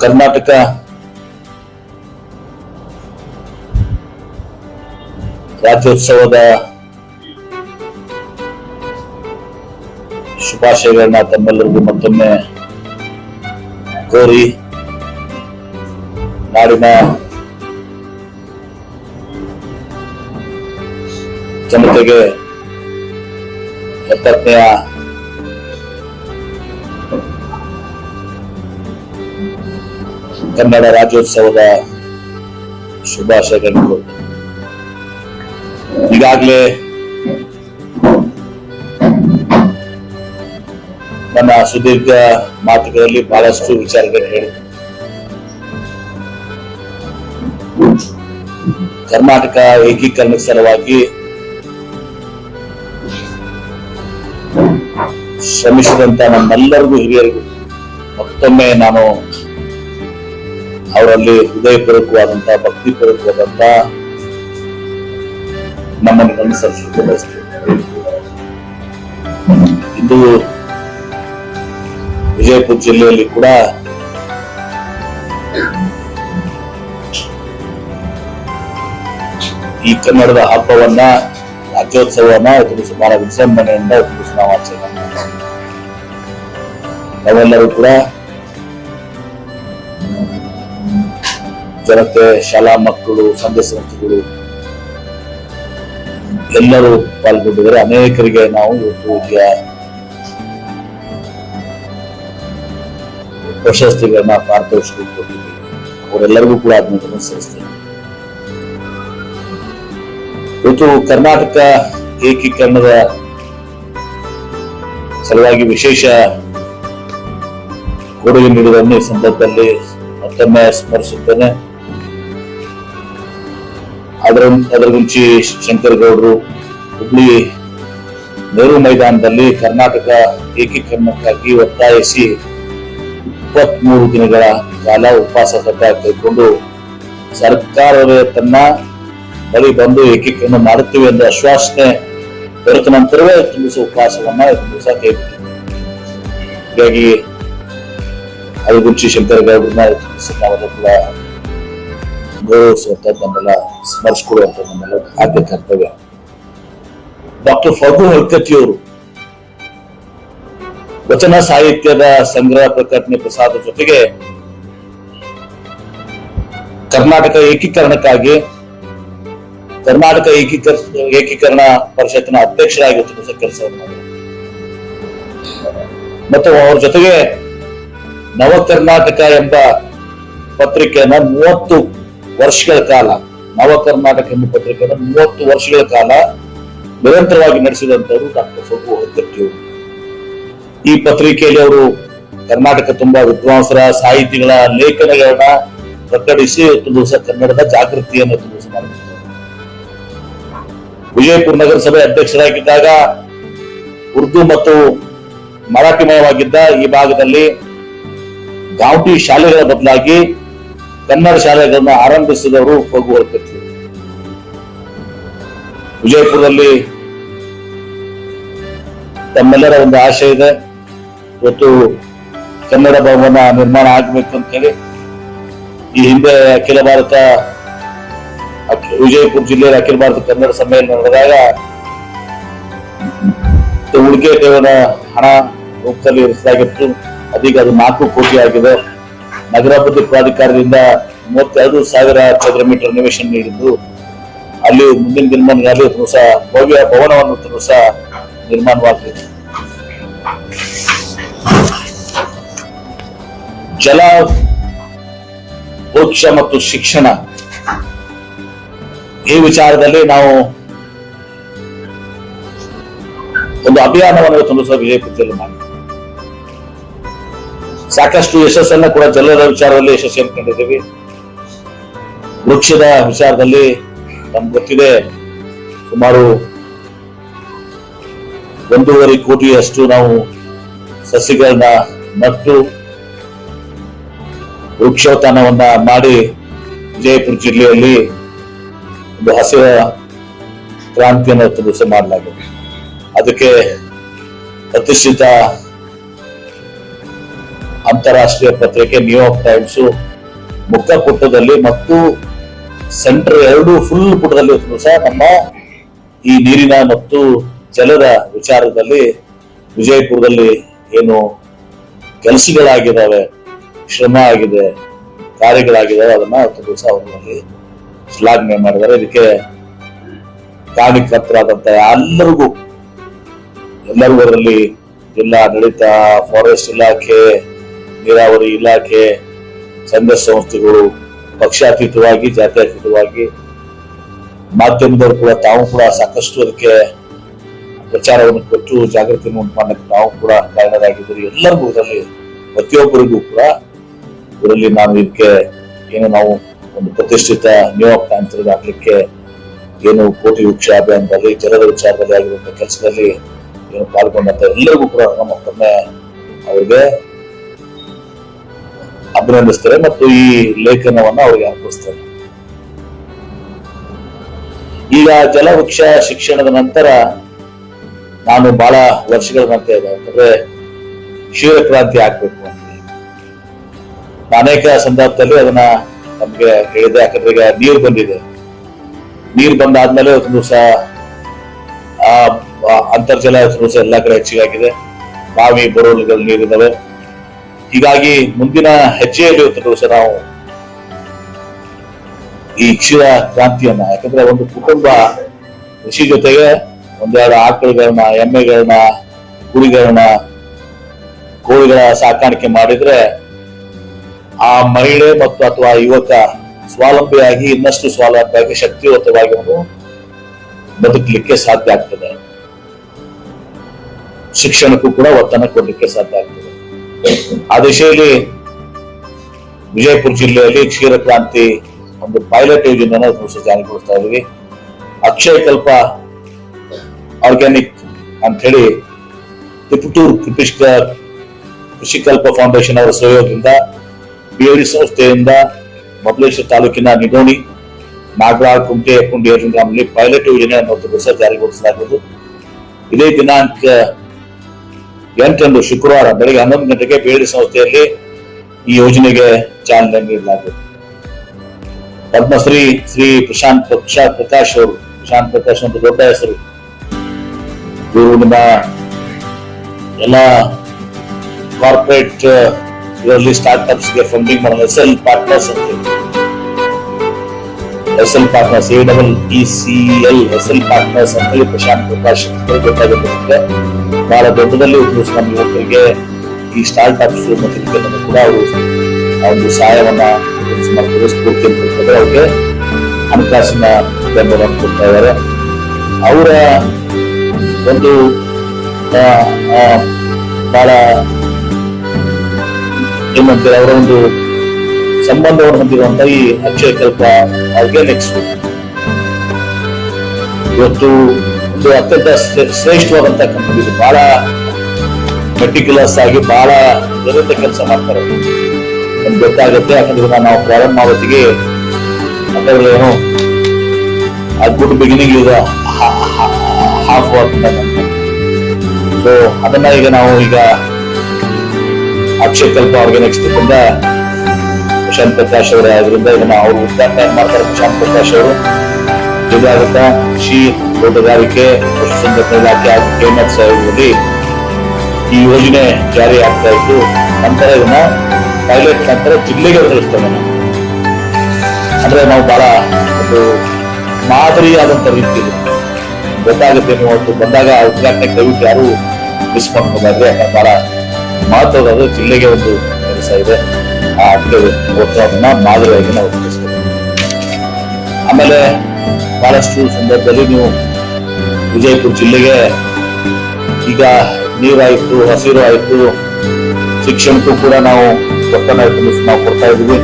ಕರ್ನಾಟಕ. ರಾಜ್ಯೋತ್ಸವದ ಶುಭಾಶಯಗಳನ್ನ ತಮ್ಮೆಲ್ಲರಿಗೂ ಮತ್ತೊಮ್ಮೆ ಕೋರಿ ನಾಡಿನ ಜನತೆಗೆ ಎಪ್ಪತ್ತನೆಯ ಕನ್ನಡ ರಾಜ್ಯೋತ್ಸವದ ಶುಭಾಶಯಗಳನ್ನು ಈಗಾಗಲೇ ನನ್ನ ಸುದೀರ್ಘ ಮಾತುಗಳಲ್ಲಿ ಬಹಳಷ್ಟು ವಿಚಾರಗಳು ಹೇಳಿ. ಕರ್ನಾಟಕ ಏಕೀಕರಣದ ಸಲುವಾಗಿ ಶ್ರಮಿಸಿದಂತ ನಮ್ಮೆಲ್ಲರಿಗೂ ಹಿರಿಯರಿಗೂ ಮತ್ತೊಮ್ಮೆ ನಾನು ಅವರಲ್ಲಿ ಹೃದಯಪೂರ್ವಕವಾದಂತಹ ಭಕ್ತಿಪೂರ್ವಕವಾದಂತಹ ನಮ್ಮನ್ನು ಅನುಸರಿಸಲಿಕ್ಕೆ ಬಯಸ್ತೇನೆ ಇಂದು ವಿಜಯಪುರ ಜಿಲ್ಲೆಯಲ್ಲಿ ಕೂಡ ಈ ಕನ್ನಡದ ಹಬ್ಬವನ್ನ, ರಾಜ್ಯೋತ್ಸವವನ್ನ ಇವತ್ತು ಸುಮಾರು ವಿಜೃಂಭಣೆಯಿಂದ ಇವತ್ತು ನಾವು ಆಚರಣೆ. ನಾವೆಲ್ಲರೂ ಕೂಡ ಜನತೆ, ಶಾಲಾ ಮಕ್ಕಳು, ಸಂಘ ಸಂಸ್ಥೆಗಳು ಎಲ್ಲರೂ ಪಾಲ್ಗೊಂಡಿದ್ದಾರೆ. ಅನೇಕರಿಗೆ ನಾವು ಇವತ್ತು ಪ್ರಶಸ್ತಿಗಳನ್ನ ಪಾರಿತೋಷಿಕ ಕೊಟ್ಟಿದ್ದೀವಿ ಅವರೆಲ್ಲರಿಗೂ ಕೂಡ ಅದನ್ನು ಸಲ್ಲಿಸ್ತೇನೆ ಇವತ್ತು ಕರ್ನಾಟಕ ಏಕೀಕರಣದ ಸಲುವಾಗಿ ವಿಶೇಷ ಕೊಡುಗೆ ಈ ಸಂದರ್ಭದಲ್ಲಿ ಮತ್ತೊಮ್ಮೆ ಸ್ಮರಿಸುತ್ತೇನೆ. ಅದರ ಅದರ ಮುಂಚೆ ಶಂಕರ್ ಗೌಡರು ಹುಬ್ಳಿ ನೆಹರು ಮೈದಾನದಲ್ಲಿ ಕರ್ನಾಟಕ ಏಕೀಕರಣಕ್ಕಾಗಿ ಒತ್ತಾಯಿಸಿ ಇಪ್ಪತ್ಮೂರು ದಿನಗಳ ಕಾಲ ಉಪವಾಸ ಸತ್ಯಾಗ್ರಹ ಕೈಗೊಂಡು ಸರ್ಕಾರವೇ ತನ್ನ ಬಳಿ ಬಂದು ಏಕೀಕರಣ ಮಾಡುತ್ತೇವೆ ಎಂದು ಆಶ್ವಾಸನೆ ದೊರೆತ ನಂತರವೇ ತುಂಬಿಸ ಉಪವಾಸವನ್ನ ದಿವಸ ಹೀಗಾಗಿ, ಅದು ಗುಂಚಿ ಗೌಡ್ರನ್ನ ನಾವೆಲ್ಲ ಕೂಡ ಗೌರವಿಸುವಂತ ನಮ್ಮೆಲ್ಲ ಆದ್ಯ ಕರ್ತವ್ಯ. ಡಾಕ್ಟರ್ ಫಗು ಹಲ್ಕಟ್ಟಿಯವರು ವಚನ ಸಾಹಿತ್ಯದ ಸಂಗ್ರಹ ಪ್ರಕಟಣೆ ಪ್ರಸಾದ ಜೊತೆಗೆ ಕರ್ನಾಟಕ ಏಕೀಕರಣಕ್ಕಾಗಿ, ಕರ್ನಾಟಕ ಏಕೀಕರ, ಏಕೀಕರಣ ಪರಿಷತ್ತಿನ ಅಧ್ಯಕ್ಷರಾಗಿ ತುಂಬ ಕೆಲಸವನ್ನು ಮತ್ತು ಅವರ ಜೊತೆಗೆ ನವ ಕರ್ನಾಟಕ ಎಂಬ ಪತ್ರಿಕೆಯನ್ನ ಮೂವತ್ತು ವರ್ಷಗಳ ಕಾಲ ನವ ಕರ್ನಾಟಕ ಎಂಬ ಪತ್ರಿಕೆಯನ್ನು ಮೂವತ್ತು ವರ್ಷಗಳ ಕಾಲ ನಿರಂತರವಾಗಿ ನಡೆಸಿದಂತವರು ಡಾಕ್ಟರ್ ಫಗು ಹೊರಕಟ್ಟಿಯವರು ಈ ಪತ್ರಿಕೆಯಲ್ಲಿ ಅವರು ಕರ್ನಾಟಕ ತುಂಬಾ ವಿದ್ವಾಂಸರ ಸಾಹಿತಿಗಳ ಲೇಖನಗಳನ್ನ ಪ್ರಕಟಿಸಿ ಇವತ್ತು ದಿವಸ ಕನ್ನಡದ ಜಾಗೃತಿಯನ್ನು ದಿವಸ ಮಾಡಿದ್ದಾರೆ ವಿಜಯಪುರ ನಗರಸಭೆ ಅಧ್ಯಕ್ಷರಾಗಿದ್ದಾಗ ಉರ್ದು ಮತ್ತು ಮರಾಠಿಮಯವಾಗಿದ್ದ ಈ ಭಾಗದಲ್ಲಿ ಗಾಂಟಿ ಶಾಲೆಗಳ ಬದಲಾಗಿ ಕನ್ನಡ ಶಾಲೆಗಳನ್ನು ಆರಂಭಿಸಿದವರು ಹೋಗುವ ವಿಜಯಪುರದಲ್ಲಿ ತಮ್ಮೆಲ್ಲರ ಒಂದು ಆಶೆ ಇದೆ. ಇವತ್ತು ಕನ್ನಡ ಭವನ ನಿರ್ಮಾಣ ಆಗಬೇಕು ಅಂತ ಹೇಳಿ ಈ ಹಿಂದೆ ಅಖಿಲ ಭಾರತ ವಿಜಯಪುರ ಜಿಲ್ಲೆಯ ಅಖಿಲ ಭಾರತ ಕನ್ನಡ ಸಮ್ಮೇಳನ ನಡೆದಾಗ ಉಳಿಕೆ ಠೇವಣ ಹಣ ರೂಪದಲ್ಲಿ ಇರಿಸಲಾಗಿತ್ತು. ಅದೀಗ ಅದು ನಾಲ್ಕು ಕೋಟಿ ಆಗಿದೆ. ನಗರಾಭಿವೃದ್ಧಿ ಪ್ರಾಧಿಕಾರದಿಂದ ಮೂವತ್ತೆರಡು ಸಾವಿರ ಚದರ ಮೀಟರ್ ನಿವೇಶನ ನೀಡಿದ್ದು, ಅಲ್ಲಿ ಮುಂದಿನ ದಿನಮಾನಗಳಲ್ಲಿ ಹೊಸ ಭವ್ಯ ಭವನವನ್ನು ಸಹ ನಿರ್ಮಾಣವಾಗಲಿದೆ. ಜಲ ವೃಕ್ಷ ಮತ್ತು ಶಿಕ್ಷಣ ಈ ವಿಚಾರದಲ್ಲಿ ನಾವು ಒಂದು ಅಭಿಯಾನವನ್ನು ತುಂಬಿಸುವ ವಿಜಯಪುರದಲ್ಲಿ ಮಾಡಿದ್ದೇವೆ ಸಾಕಷ್ಟು ಯಶಸ್ಸನ್ನ ಕೂಡ ಜಲದ ವಿಚಾರದಲ್ಲಿ ಯಶಸ್ಸನ್ನು ಕಂಡಿದ್ದೀವಿ. ವೃಕ್ಷದ ವಿಚಾರದಲ್ಲಿ ನಮ್ಗೆ ಗೊತ್ತಿದೆ, ಸುಮಾರು ಒಂದೂವರೆ ಕೋಟಿಯಷ್ಟು ನಾವು ಸಸಿಗಳನ್ನ ನಟ್ಟು ವೃಕ್ಷೋತ್ಥಾನವನ್ನ ಮಾಡಿ ವಿಜಯಪುರ ಜಿಲ್ಲೆಯಲ್ಲಿ ಒಂದು ಹಸಿರ ಕ್ರಾಂತಿಯನ್ನು ಮಾಡಲಾಗಿದೆ. ಅದಕ್ಕೆ ಪ್ರತಿಷ್ಠಿತ ಅಂತಾರಾಷ್ಟ್ರೀಯ ಪತ್ರಿಕೆ ನ್ಯೂಯಾರ್ಕ್ ಟೈಮ್ಸ್ ಮುಖ ಪುಟದಲ್ಲಿ ಮತ್ತು ಸೆಂಟರ್ ಎರಡು ಫುಲ್ ಪುಟದಲ್ಲಿ ಸಹ ನಮ್ಮ ಈ ನೀರಿನ ಮತ್ತು ಜಲದ ವಿಚಾರದಲ್ಲಿ ವಿಜಯಪುರದಲ್ಲಿ ಏನು ಕೆಲಸಗಳಾಗಿದ್ದಾವೆ, ಶ್ರಮ ಆಗಿದೆ, ಕಾರ್ಯಗಳಾಗಿದ್ದಾವೆ, ಅದನ್ನ ಹತ್ತು ದಿವಸ ಅವರಲ್ಲಿ ಶ್ಲಾಘನೆ ಮಾಡಿದ್ದಾರೆ. ಇದಕ್ಕೆ ಕಾರಣಕರ್ತರಾದಂತ ಎಲ್ಲರಿಗೂ ಎಲ್ಲರಿಗೂ ಅದರಲ್ಲಿ ಜಿಲ್ಲಾಡಳಿತ ಫಾರೆಸ್ಟ್ ಇಲಾಖೆ ನೀರಾವರಿ ಇಲಾಖೆ, ಸಂಘ ಸಂಸ್ಥೆಗಳು, ಪಕ್ಷಾತೀತವಾಗಿ, ಜಾತ್ಯತೀತವಾಗಿ ಮಾಧ್ಯಮದವರು ಕೂಡ ತಾವು ಕೂಡ ಸಾಕಷ್ಟು ಅದಕ್ಕೆ ಪ್ರಚಾರವನ್ನು ಕೊಟ್ಟು ಜಾಗೃತಿಯನ್ನು ಉಂಟು ಮಾಡಲಿಕ್ಕೆ ನಾವು ಕೂಡ ಕಾರಣರಾಗಿದ್ದರು. ಎಲ್ಲರಿಗೂ ಇದರಲ್ಲಿ ಪ್ರತಿಯೊಬ್ಬರಿಗೂ ಕೂಡ ಇದರಲ್ಲಿ ನಾವು ಇದಕ್ಕೆ ಏನು ನಾವು ಒಂದು ಪ್ರತಿಷ್ಠಿತ ನ್ಯೂಯಾರ್ಕ್ ಟೈಮ್ಸ್ ಹಾಕ್ಲಿಕ್ಕೆ ಏನು ಕೋಟಿ ವೃಕ್ಷ ಅಭಿಯಾನದಲ್ಲಿ ಜನರ ವಿಚಾರದಲ್ಲಿ ಆಗಿರುವಂತಹ ಕೆಲಸದಲ್ಲಿ ಏನು ಪಾಲ್ಗೊಂಡಂತ ಎಲ್ಲರಿಗೂ ಕೂಡ ನಮ್ಮ ಮತ್ತೊಮ್ಮೆ ಅವರಿಗೆ. ಅಭಿನಂದಿಸ್ತಾರೆ ಮತ್ತು ಈ ಲೇಖನವನ್ನ ಅವರಿಗೆ ಅರ್ಪಿಸ್ತಾರೆ. ಈಗ ಜಲವೃಕ್ಷ ಶಿಕ್ಷಣದ ನಂತರ ನಾನು ಬಹಳ ವರ್ಷಗಳ ನಂತರ ಅಂದ್ರೆ ಕ್ಷೀರ ಕ್ರಾಂತಿ ಆಗ್ಬೇಕು ಅಂತ. ಅನೇಕ ಸಂದರ್ಭದಲ್ಲಿ ಅದನ್ನ ನಮ್ಗೆ ಹೇಳಿದೆ? ಯಾಕಂದ್ರೆ ಈಗ ನೀರು ಬಂದಿದೆ. ನೀರು ಬಂದಾದ್ಮೇಲೆ ಒಂದು ದಿವಸ ಆ ಆ ಅಂತರ್ಜಲ ದಿವಸ ಎಲ್ಲಾ ಕಡೆ ಹೆಚ್ಚಿಗಾಗಿದೆ. ಬಾವಿ ಬರೋಲ್ಗಳು ನೀರಿದ್ದಾವೆ. ಹೀಗಾಗಿ ಮುಂದಿನ ಹೆಜ್ಜೆಯಲ್ಲಿ ಇವತ್ತು ನಾವು ಈ ಕ್ಷೀರ ಕ್ರಾಂತಿಯನ್ನ. ಯಾಕಂದ್ರೆ ಒಂದು ಕುಟುಂಬ ಕೃಷಿ ಜೊತೆಗೆ ಒಂದೆರಡು ಆಕಳುಗಳನ್ನ, ಎಮ್ಮೆಗಳನ್ನ, ಕುರಿಗಳನ್ನ ಕೋಳಿಗಳ ಸಾಕಾಣಿಕೆ ಮಾಡಿದ್ರೆ ಆ ಮಹಿಳೆ ಮತ್ತು ಅಥವಾ ಯುವಕ ಸ್ವಾವಲಂಬಿಯಾಗಿ ಇನ್ನಷ್ಟು ಸ್ವಾವಲಂಬಿಯಾಗಿ ಶಕ್ತಿಯುತವಾಗಿ ಅವನು ಬದುಕಲಿಕ್ಕೆ ಸಾಧ್ಯ ಆಗ್ತದೆ. ಶಿಕ್ಷಣಕ್ಕೂ ಕೂಡ ಒತ್ತನ್ನು ಕೊಡ್ಲಿಕ್ಕೆ ಸಾಧ್ಯ ಆಗ್ತದೆ. ಆ ದಿಶೆಯಲ್ಲಿ ವಿಜಯಪುರ ಜಿಲ್ಲೆಯಲ್ಲಿ ಕ್ಷೀರ ಕ್ರಾಂತಿ ಒಂದು ಪೈಲಟ್ ಯೋಜನೆಯನ್ನು ದಿವಸ ಜಾರಿಗೊಳಿಸ್ತಾ ಇದ್ದೀವಿ. ಅಕ್ಷಯ ಕಲ್ಪ ಆರ್ಗ್ಯಾನಿಕ್ ಅಂತ ಹೇಳಿ ತಿಪಟೂರ್ ಕೃಷಿಕ ಕೃಷಿಕಲ್ಪ ಫೌಂಡೇಶನ್ ಅವರ ಸಹಯೋಗದಿಂದ ಬಿಎಡಿ ಸಂಸ್ಥೆಯಿಂದ ಮೊದಲೇಶ್ವರ ತಾಲೂಕಿನ ನಿಡೋಣಿ ನಾಗರಾಳ್, ಕುಂಟೆ ಕುಂಡಿ ಗ್ರಾಮದಲ್ಲಿ ಪೈಲಟ್ ಯೋಜನೆಯನ್ನು ಒಂದು ದಿವಸ ಜಾರಿಗೊಳಿಸಲಾಗುವುದು. ಇದೇ ದಿನಾಂಕ ಎಂಟರಂದು ಶುಕ್ರವಾರ ಬೆಳಿಗ್ಗೆ ಹನ್ನೊಂದು ಗಂಟೆಗೆ ಬೇಡಿ ಸಂಸ್ಥೆಯಲ್ಲಿ ಈ ಯೋಜನೆಗೆ ಚಾಲನೆ ನೀಡಲಾಗುವುದು ಪದ್ಮಶ್ರೀ ಶ್ರೀ ಪ್ರಶಾಂತ್ ಪ್ರಶಾಂತ್ ಪ್ರಕಾಶ್ ಅವರು, ಪ್ರಶಾಂತ್ ಪ್ರಕಾಶ್ ಅಂತ ದೊಡ್ಡ ಹೆಸರು. ಇವರು ನಿಮ್ಮ ಎಲ್ಲ ಕಾರ್ಪೊರೇಟ್ ಇದರಲ್ಲಿ ಸ್ಟಾರ್ಟ್ಅಪ್ಸ್ಗೆ ಫಂಡಿಂಗ್ ಮಾಡಲು ಎಸ್ ಎಲ್ ಪಾರ್ಟ್ನರ್ಸ್ ಅಂತ S L partners A double E C L S L partners ಅಂತ ಹೇಳಿ ಪ್ರಶಾಂತ್ ಪ್ರಕಾಶ್ ಬಹಳ ದೊಡ್ಡದಲ್ಲಿ ಉದ್ದೇಶ ನಮ್ಮ ಯುವಕರಿಗೆ ಈ ಸ್ಟಾರ್ಟ್ಅಪ್ಸ್ ಮತ್ತು ಇದಕ್ಕೆಲ್ಲನೂ ಕೂಡ ಅವರು ಒಂದು ಸಹಾಯವನ್ನ ಸುಮಾರು ಸ್ಫೂರ್ತಿಯನ್ನು ಕೊಡ್ತಾರೆ ಅವ್ರಿಗೆ ಹಣಕಾಸಿನ ಬೆಂಬಲವನ್ನು ಕೊಡ್ತಾ ಇದ್ದಾರೆ. ಅವರ ಒಂದು ಬಹಳ ಏನಂತಾರೆ ಅವರ ಒಂದು ಸಂಬಂಧವನ್ನು ಹೊಂದಿರುವಂತ ಈ ಅಕ್ಷಯ ಕಲ್ಪ ಆರ್ಗ್ಯಾನಿಕ್ಸ್ ಇವತ್ತು ಒಂದು ಅತ್ಯಂತ ಶ್ರೇ- ಶ್ರೇಷ್ಠವಾದಂತ ಕಂಪನಿ ಇದು. ಬಹಳ ಮೆಟಿಕ್ಯುಲಸ್ ಆಗಿ ಬಹಳ ಜೊತೆ ಕೆಲಸ ಮಾಡ್ತಾರೆ. ನಮ್ಗೆ ಗೊತ್ತಾಗುತ್ತೆ, ಯಾಕಂದ್ರೆ ನಾವು ಪ್ರಾರಂಭ ಮಾಡೋತ್ತಿಗೆ ಅದರಲ್ಲಿ ಆ ಗುಡ್ ಬಿಗಿನಿಂಗ್ ಇದು ಹಾಫ್ ಸೊ ಅದನ್ನ ಈಗ ನಾವು ಈಗ ಅಕ್ಷಯ ಕಲ್ಪ ಆರ್ಗ್ಯಾನಿಕ್ಸ್ ತಗೊಂಡ ಪ್ರಶಾಂತ್ ಪ್ರಕಾಶ್ ಅವರ ಇದರಿಂದ ಇದನ್ನ ಅವರು ಉದ್ಘಾಟನೆ ಮಾಡ್ತಾರೆ. ಪ್ರಶಾಂತ್ ಪ್ರಕಾಶ್ ಅವರು. ಇದಾಗುತ್ತಾ ಕೃಷಿ ತೋಟಗಾರಿಕೆ ಪಶುಸಂಗೋಪನಾ ಇಲಾಖೆ ಹಾಗೂ ಕೇಮತ್ ಸಹಯೋಗದಲ್ಲಿ ಈ ಯೋಜನೆ ಜಾರಿ ಆಗ್ತಾ ಇತ್ತು ನಂತರ ಇದನ್ನ ಪೈಲಟ್ ನಂತರ ಜಿಲ್ಲೆಗೆ ನಾವು ಅಂದ್ರೆ ನಾವು ಬಹಳ ಒಂದು ಮಾದರಿಯಾದಂತ ರೀತಿಯಲ್ಲಿ ಗೊತ್ತಾಗುತ್ತೆ ನೀವು ಅವತ್ತು ಬಂದಾಗ ಉದ್ಘಾಟನೆ ದಯವಿಟ್ಟು ಯಾರು ಮಿಸ್ ಮಾಡ್ಕೊಂಡ್ರೆ ಬಹಳ ಮಹತ್ವದ ಜಿಲ್ಲೆಗೆ ಒಂದು ಕೆಲಸ ಇದೆ. ಆ ಅದನ್ನ ಮಾದರಿಯಾಗಿ ನಾವು ಆಮೇಲೆ ಬಹಳಷ್ಟು ಸಂದರ್ಭದಲ್ಲಿ ನೀವು ವಿಜಯಪುರ ಜಿಲ್ಲೆಗೆ ಈಗ ನೀರಾಯಿತು ಹಸಿರು ಆಯಿತು ಶಿಕ್ಷಣಕ್ಕೂ ಕೂಡ ನಾವು ಒತ್ತನ್ನು ನಾವು ಕೊಡ್ತಾ ಇದ್ದೀವಿ.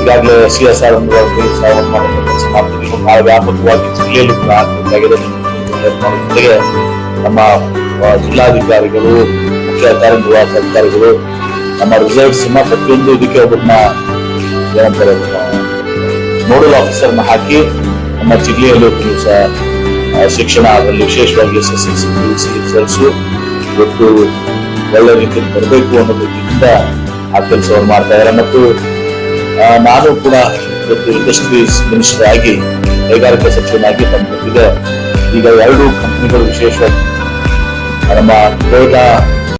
ಈಗಾಗಲೇ ಸಿ ಎಸ್ ಆರ್ ಒಂದು ಕೆಲಸ ಮಾಡ್ತೀವಿ ಬಹಳ ವ್ಯಾಪಕವಾಗಿ ಜಿಲ್ಲೆಯಲ್ಲೂ ಕೂಡ ಮಾಡೋದ್ರ ಜೊತೆಗೆ ನಮ್ಮ ಜಿಲ್ಲಾಧಿಕಾರಿಗಳು ಮುಖ್ಯ ಕಾರ್ಯನಿರ್ವಾಹಕ ನಮ್ಮ ರಿಸಲ್ಟ್ಸ್ ಪ್ರತಿಯೊಂದು ಇದಕ್ಕೆ ಒಬ್ಬರನ್ನ ಏನಂತಾರೆ ನೋಡಲ್ ಆಫೀಸರ್ನ ಹಾಕಿ ನಮ್ಮ ಜಿಲ್ಲೆಯಲ್ಲಿ ಒಂದು ಆ, ಶಿಕ್ಷಣ ಅದರಲ್ಲಿ ವಿಶೇಷವಾಗಿ S S L C P U C results ಇವತ್ತು ಒಳ್ಳೆ ರೀತಿಯಲ್ಲಿ ಬರಬೇಕು ಅನ್ನೋ ದೃಷ್ಟಿಯಿಂದ ಆ ಕೆಲಸವನ್ನು ಮಾಡ್ತಾ ಇದ್ದಾರೆ. ಮತ್ತು ನಾನು ಕೂಡ ಇವತ್ತು ಇಂಡಸ್ಟ್ರೀಸ್ ಮಿನಿಸ್ಟರ್ ಆಗಿ, ಕೈಗಾರಿಕಾ ಸಚಿವನಾಗಿ ಜೊತೆಗೆ ಈಗ ಎರಡು ಕಂಪನಿಗಳು ವಿಶೇಷವಾಗಿ ನಮ್ಮ ಟೊಯೋಟಾ